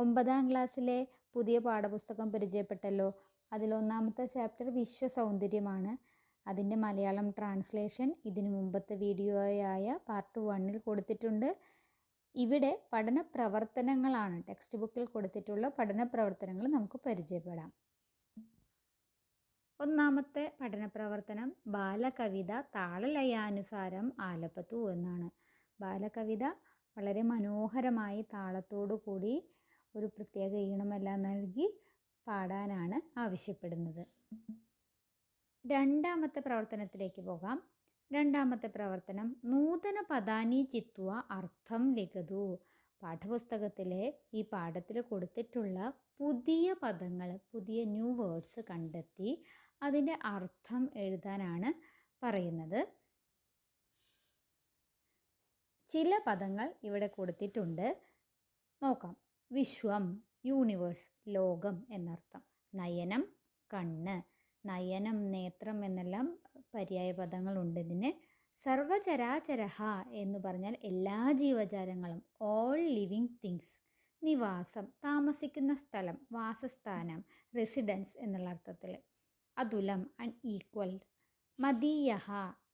ഒമ്പതാം ക്ലാസ്സിലെ പുതിയ പാഠപുസ്തകം പരിചയപ്പെട്ടല്ലോ. അതിലൊന്നാമത്തെ ചാപ്റ്റർ വിശ്വസൗന്ദര്യമാണ്. അതിന്റെ മലയാളം ട്രാൻസ്ലേഷൻ ഇതിനു മുമ്പത്തെ വീഡിയോയായ പാർട്ട് വണ്ണിൽ കൊടുത്തിട്ടുണ്ട്. ഇവിടെ പഠന പ്രവർത്തനങ്ങളാണ് ടെക്സ്റ്റ് ബുക്കിൽ കൊടുത്തിട്ടുള്ള പഠന പ്രവർത്തനങ്ങൾ നമുക്ക് പരിചയപ്പെടാം. ഒന്നാമത്തെ പഠന പ്രവർത്തനം ബാലകവിത താളലയാനുസാരം ആലപ്പത്തു എന്നാണ്. ബാലകവിത വളരെ മനോഹരമായി താളത്തോടു കൂടി ഒരു പ്രത്യേക ഈണമെല്ലാം നൽകി പാടാനാണ് ആവശ്യപ്പെടുന്നത്. രണ്ടാമത്തെ പ്രവർത്തനത്തിലേക്ക് പോകാം. രണ്ടാമത്തെ പ്രവർത്തനം നൂതന പദാനി ചിത്വ അർത്ഥം ലിഖതു. പാഠപുസ്തകത്തിലെ ഈ പാഠത്തിൽ കൊടുത്തിട്ടുള്ള പുതിയ പദങ്ങൾ പുതിയ ന്യൂ വേർഡ്സ് കണ്ടെത്തി അതിന്റെ അർത്ഥം എഴുതാനാണ് പറയുന്നത്. ചില പദങ്ങൾ ഇവിടെ കൊടുത്തിട്ടുണ്ട്. നോക്കാം. വിശ്വം യൂണിവേഴ്സ് ലോകം എന്നർത്ഥം. നയനം കണ്ണ്. നയനം നേത്രം എന്നെല്ലാം പര്യായ പദങ്ങളുണ്ട് ഇതിന് സർവചരാചരഹ എന്ന് പറഞ്ഞാൽ എല്ലാ ജീവജാലങ്ങളും ഓൾ ലിവിങ് തിങ്സ് നിവാസം താമസിക്കുന്ന സ്ഥലം വാസസ്ഥാനം റെസിഡൻസ് എന്നുള്ള അർത്ഥത്തിൽ. അതുലം അൺഈക്വൽ മദീയഹ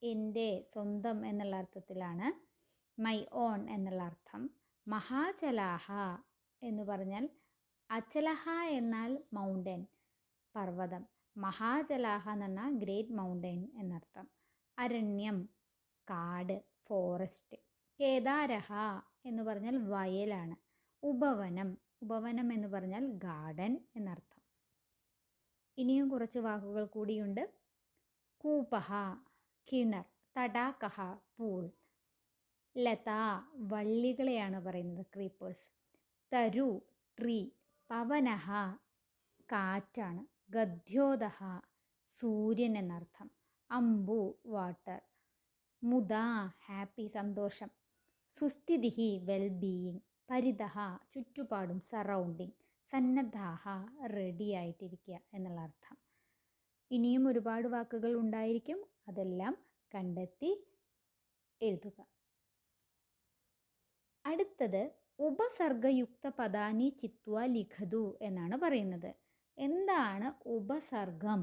എന്റെ സ്വന്തം എന്നുള്ള അർത്ഥത്തിലാണ്. മൈ ഓൺ എന്നുള്ള അർത്ഥം. മഹാചലാഹ എന്ന് പറഞ്ഞാൽ അച്ചലഹ എന്നാൽ മൗണ്ടൻ പർവതം. മഹാചലാഹ എന്ന് പറഞ്ഞാൽ ഗ്രേറ്റ് മൗണ്ടൻ എന്നർത്ഥം. അരണ്യം കാട് ഫോറസ്റ്റ് കേദാരഹ എന്ന് പറഞ്ഞാൽ വയലാണ്. ഉപവനം ഉപവനം എന്ന് പറഞ്ഞാൽ ഗാർഡൻ എന്നർത്ഥം. ഇനിയും കുറച്ച് വാക്കുകൾ കൂടിയുണ്ട്. കൂപഹ കിണർ തടാകഹ പൂൾ. ലത വള്ളികളെയാണ് പറയുന്നത് ക്രീപ്പേഴ്സ് തരു ട്രീ പവനഹ കാറ്റാണ് ഗദ്യോദഹ സൂര്യൻ എന്നർത്ഥം അമ്പു വാട്ടർ മുദ ഹാപ്പി സന്തോഷം സുസ്ഥിതി വെൽബീയിങ് പരിതഹ ചുറ്റുപാടും സറൗണ്ടിങ് സന്നദ്ധാഹ റെഡി ആയിട്ടിരിക്കുക എന്നുള്ള അർത്ഥം. ഇനിയും ഒരുപാട് വാക്കുകൾ ഉണ്ടായിരിക്കും. അതെല്ലാം കണ്ടെത്തി എഴുതുക. അടുത്തത് ഉപസർഗയുക്ത പദാനി ചിത്വ ലിഖതു എന്നാണ് പറയുന്നത്. എന്താണ് ഉപസർഗം?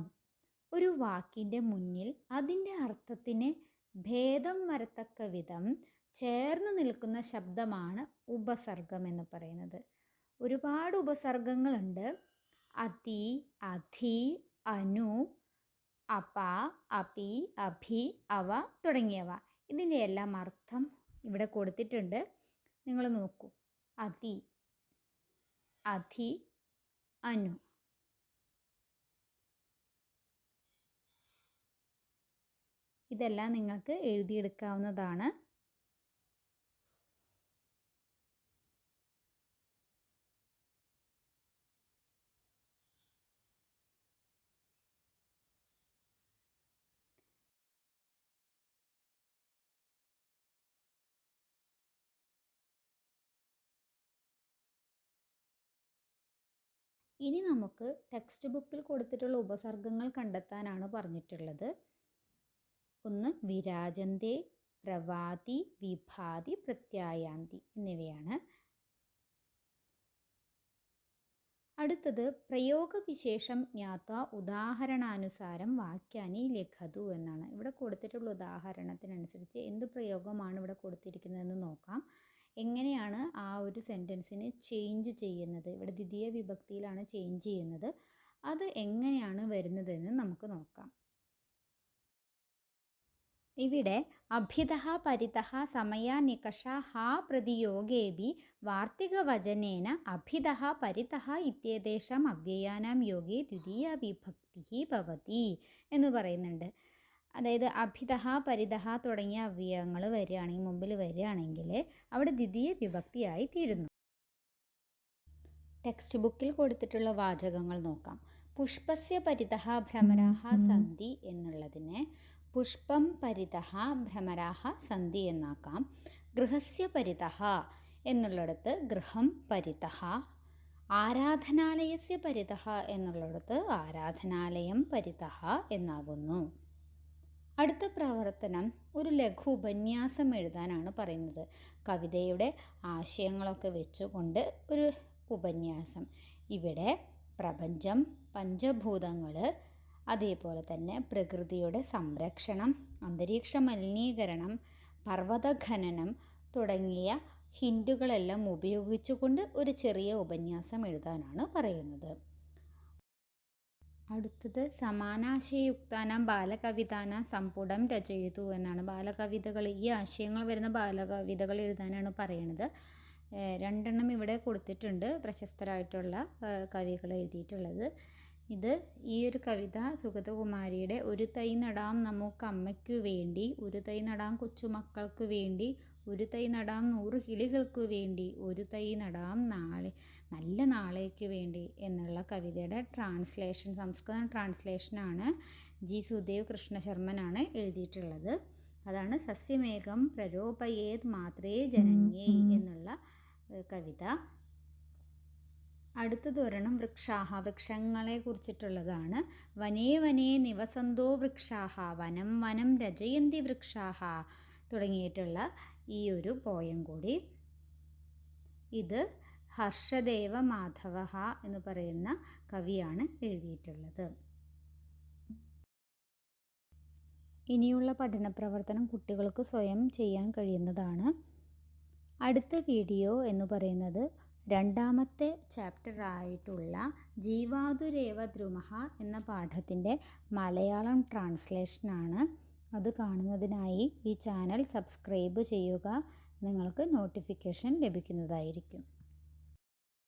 ഒരു വാക്കിന്റെ മുന്നിൽ അതിന്റെ അർത്ഥത്തിന് ഭേദം വരത്തക്ക വിധം ചേർന്ന് നിൽക്കുന്ന ശബ്ദമാണ് ഉപസർഗം എന്ന് പറയുന്നത്. ഒരുപാട് ഉപസർഗങ്ങളുണ്ട്. അതി അധി അനു അപ അപി അഭി അവ തുടങ്ങിയവ. ഇതിന്റെ എല്ലാം അർത്ഥം ഇവിടെ കൊടുത്തിട്ടുണ്ട്. നിങ്ങൾ നോക്കൂ. അതി. അധി അനു. ഇതെല്ലാം നിങ്ങൾക്ക് എഴുതിയെടുക്കാവുന്നതാണ്. ഇനി നമുക്ക് ടെക്സ്റ്റ് ബുക്കിൽ കൊടുത്തിട്ടുള്ള ഉപസർഗങ്ങൾ കണ്ടെത്താനാണ് പറഞ്ഞിട്ടുള്ളത്. ഒന്ന് വിരാജന്തേ പ്രവാതി വിഭാതി പ്രത്യായാന്തി എന്നിവയാണ്. അടുത്തത് പ്രയോഗവിശേഷം ജ്ഞാത്ത ഉദാഹരണാനുസാരം വാക്യാനി ലഖതു എന്നാണ്. ഇവിടെ കൊടുത്തിട്ടുള്ള ഉദാഹരണത്തിനനുസരിച്ച് എന്ത് പ്രയോഗമാണ് ഇവിടെ കൊടുത്തിരിക്കുന്നതെന്ന് നോക്കാം. എങ്ങനെയാണ് ആ ഒരു സെന്റൻസിനെ ചേഞ്ച് ചെയ്യുന്നത്? ഇവിടെ ദ്വിതീയ വിഭക്തിയിലാണ് ചേഞ്ച് ചെയ്യുന്നത്. അത് എങ്ങനെയാണ് വരുന്നതെന്ന് നമുക്ക് നോക്കാം. ഇവിടെ അഭിത പരിത സമയ സമയാനികഷ ഹാ പ്രതിയോഗേബി വാർത്തികവചനേന അഭിത പരിത ഇത്യേതേഷാം അവ്യയാനാം യോഗേ ദ്വിതീയ വിഭക്തി ഭവതി എന്ന് പറയുന്നുണ്ട്. അതായത് അഭിതഹ പരിതഹ തുടങ്ങിയ അവയവങ്ങൾ വരികയാണെങ്കിൽ മുമ്പിൽ വരികയാണെങ്കിൽ അവിടെ ദ്വിതീയ വിഭക്തിയായി തീരുന്നു. ടെക്സ്റ്റ് ബുക്കിൽ കൊടുത്തിട്ടുള്ള വാചകങ്ങൾ നോക്കാം. പുഷ്പസ്യ പരിതഹ ഭ്രമരാഹ സന്ധി എന്നുള്ളതിനെ പുഷ്പം പരിതഹ ഭ്രമരാഹ സന്ധി എന്നാക്കാം. ഗൃഹസ്യ പരിതഹ എന്നുള്ളിടത്ത് ഗൃഹം പരിതഹ ആരാധനാലയസ്യ പരിതഹ എന്നുള്ളിടത്ത് ആരാധനാലയം പരിതഹ എന്നാകുന്നു. അടുത്ത പ്രവർത്തനം ഒരു ലഘു ഉപന്യാസം എഴുതാനാണ് പറയുന്നത്. കവിതയുടെ ആശയങ്ങളൊക്കെ വെച്ചുകൊണ്ട് ഒരു ഉപന്യാസം. ഇവിടെ പ്രപഞ്ചം പഞ്ചഭൂതങ്ങൾ അതേപോലെ തന്നെ പ്രകൃതിയുടെ സംരക്ഷണം അന്തരീക്ഷ മലിനീകരണം പർവതഖനനം തുടങ്ങിയ ഹിൻഡുകളെല്ലാം ഉപയോഗിച്ചുകൊണ്ട് ഒരു ചെറിയ ഉപന്യാസം എഴുതാനാണ് പറയുന്നത്. അടുത്തത് സമാനാശയയുക്താനാം ബാലകവിതാനാം സമ്പുടം രചയിതു എന്നാണ്. ബാലകവിതകൾ ഈ ആശയങ്ങൾ വരുന്ന ബാലകവിതകൾ എഴുതാനാണ് പറയുന്നത് ഏഹ് രണ്ടെണ്ണം ഇവിടെ കൊടുത്തിട്ടുണ്ട് പ്രശസ്തരായിട്ടുള്ള കവികൾ എഴുതിയിട്ടുള്ളത്. ഇത് ഈ ഒരു കവിത സുഗതകുമാരിയുടെ ഒരു തൈ നടാം നമുക്ക് അമ്മയ്ക്കു വേണ്ടി ഒരു തൈ നടാം കൊച്ചുമക്കൾക്ക് വേണ്ടി ഒരു തൈ നടാം നൂറ് കിളികൾക്ക് വേണ്ടി ഒരു തൈ നടാം നാളെ നല്ല നാളേക്ക് വേണ്ടി എന്നുള്ള കവിതയുടെ ട്രാൻസ്ലേഷൻ സംസ്കൃതം ട്രാൻസ്ലേഷനാണ് ജി. സുദേവ് കൃഷ്ണശർമ്മനാണ് എഴുതിയിട്ടുള്ളത്. അതാണ് സസ്യമേഘം പ്രരോപയേത് മാത്രേ ജനങ്ങേ എന്നുള്ള കവിത. അടുത്ത ഒരെണ്ണം വൃക്ഷാഹ വൃക്ഷങ്ങളെ കുറിച്ചിട്ടുള്ളതാണ്. വനേ വനേ നിവസന്തോ വൃക്ഷാഹ വനം വനം രചയന്തി വൃക്ഷാഹ തുടങ്ങിയിട്ടുള്ള ഈ ഒരു പോയം കൂടി. ഇത് ഹർഷദേവ മാധവ എന്ന് പറയുന്ന കവിയാണ് എഴുതിയിട്ടുള്ളത്. ഇനിയുള്ള പഠന പ്രവർത്തനം കുട്ടികൾക്ക് സ്വയം ചെയ്യാൻ കഴിയുന്നതാണ്. അടുത്ത വീഡിയോ എന്ന് പറയുന്നത് രണ്ടാമത്തെ ചാപ്റ്റർ ആയിട്ടുള്ള ജീവാതുരേവ ദ്രുമഹ എന്ന പാഠത്തിന്റെ മലയാളം ട്രാൻസ്ലേഷനാണ് അത് കാണുന്നതിനായി ഈ ചാനൽ സബ്സ്ക്രൈബ് ചെയ്യുക. നിങ്ങൾക്ക് നോട്ടിഫിക്കേഷൻ ലഭിക്കുന്നതായിരിക്കും.